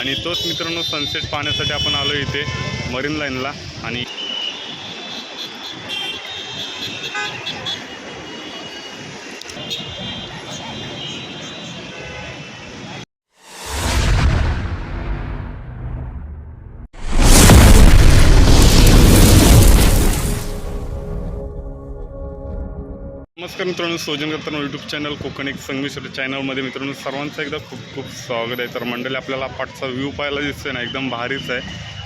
आणि तोच मित्रांनो सनसेट पाहण्यासाठी आपण आलो इथे मरीन लाईनला आणि नमस्कार मित्रांनो सोजन करताना यूट्यूब चॅनल कोकण एक संगमेश्वर चॅनलमध्ये मित्रांनो सर्वांचं एकदा खूप खूप स्वागत आहे. तर मंडळी आपल्याला पाठचा व्ह्यू पाहायला दिसतोय ना एकदम भारीच आहे.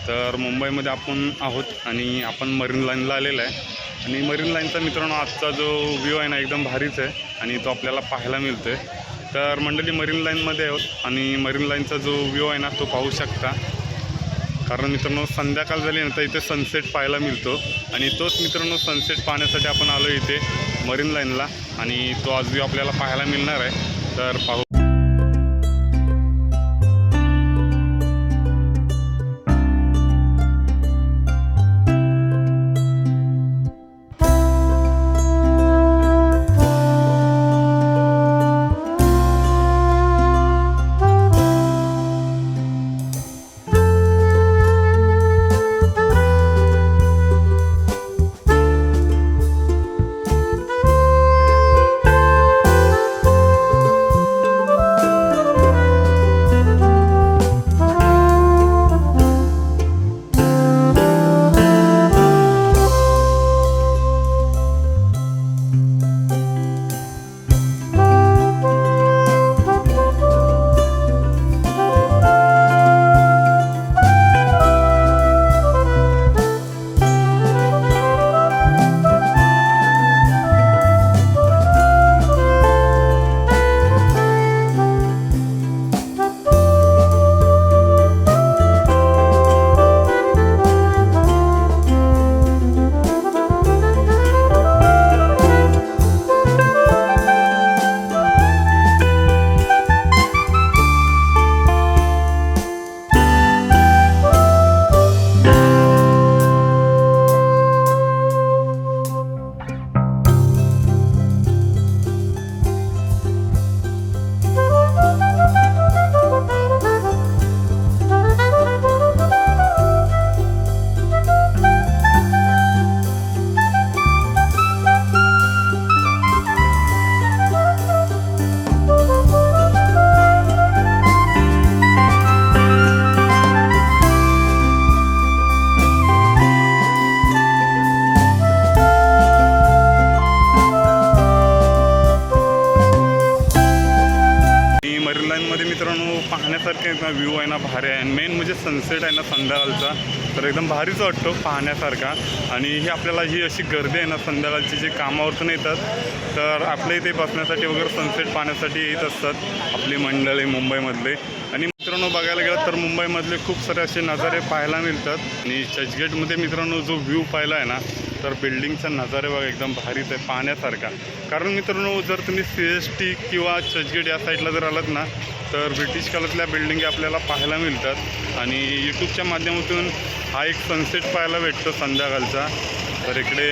तर मुंबईमध्ये आपण आहोत आणि आपण मरीन लाईनला आलेला आहे. आणि मरीन लाईनचा मित्रांनो आजचा जो व्ह्यू आहे ना एकदम भारीच आहे आणि तो आपल्याला पाहायला मिळतो आहे तर मंडळी मरीन लाईनमध्ये आहोत आणि मरीन लाईनचा जो व्ह्यू आहे ना तो पाहू शकता. कारण मित्रांनो संध्याकाळ झाली ना तर इथे सनसेट पाहायला मिळतो. आणि तोच मित्रांनो सनसेट पाहण्यासाठी आपण आलो इथे मरीन लाईनला आणि तो आज आपल्याला पाहायला मिळणार आहे. तर पाहू. पाहण्यासारखे ना व्ह्यू आहे ना भारी आहे. मेन म्हणजे सनसेट आहे ना संध्याकाळचा. तर एकदम भारीच वाटतो पाहण्यासारखा. आणि ही आपल्याला ही अशी गर्दी आहे ना संध्याकाळची जी कामावरतून येतात तर आपल्या इथे बसण्यासाठी वगैरे सनसेट पाहण्यासाठी येत असतात आपली मंडळी मुंबईमधले. आणि मित्रांनो बघायला गेलं तर मुंबईमधले खूप सारे असे नजारे पाहायला मिळतात. आणि चर्चगेटमध्ये मित्रांनो जो व्ह्यू पाहिला आहे ना तर बिल्डिंगचा नजारे बघा एकदम भारीच आहे पाहण्यासारखा. कारण मित्रांनो जर तुम्ही सी एस टी किंवा चर्चगेट या साईडला जर आलात ना तर ब्रिटिश काळातल्या बिल्डिंगी आपल्याला पाहायला मिळतात. आणि यूट्यूबच्या माध्यमातून हा एक सनसेट पाहायला भेटतो संध्याकाळचा. तर इकडे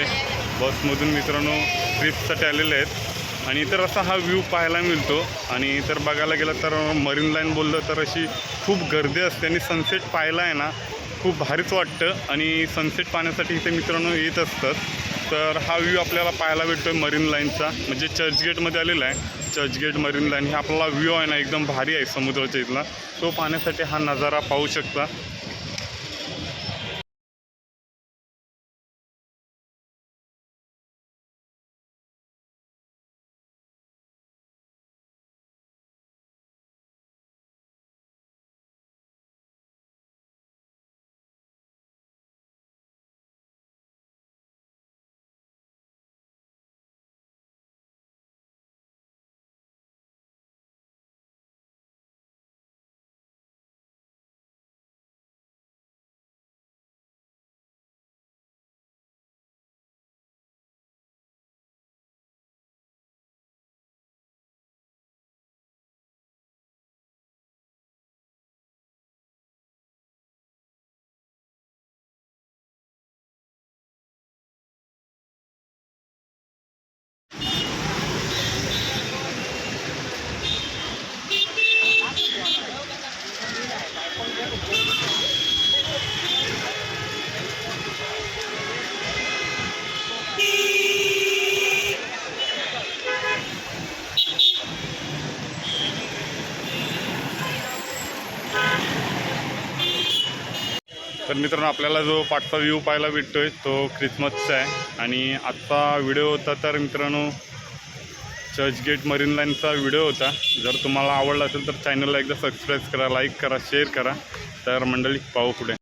बसमधून मित्रांनो ट्रिपसाठी आलेले आहेत. आणि तर असा हा व्ह्यू पाहायला मिळतो. आणि तर बघायला गेलं तर मरीन लाईन बोललं तर अशी खूप गर्दी असते आणि सनसेट पाहायला आहे ना खूप भारीच वाटतं. आणि सनसेट पाहण्यासाठी इथे मित्रांनो येत असतात. तर हा व्ह्यू आपल्याला पाहायला भेटतो मरीन लाईनचा म्हणजे चर्चगेटमध्ये आलेला आहे. चर्चगेट मरीन लाईन हे आपला व्ह्यू आहे ना एकदम भारी आहे समुद्राच्या इथला. तो पाहण्यासाठी हा नजारा पाहू शकता. तर मित्रांनो आपल्याला जो पाठचा व्ह्यू पाहायला भेटतोय तो ख्रिसमसचा आहे. आणि आत्ता व्हिडिओ होता तर मित्रांनो चर्चगेट मरीन लाईनचा व्हिडिओ होता. जर तुम्हाला आवडला असेल तर चॅनलला एकदा सबस्क्राईब करा लाईक करा शेअर करा. तर मंडळी पाहू पुढे.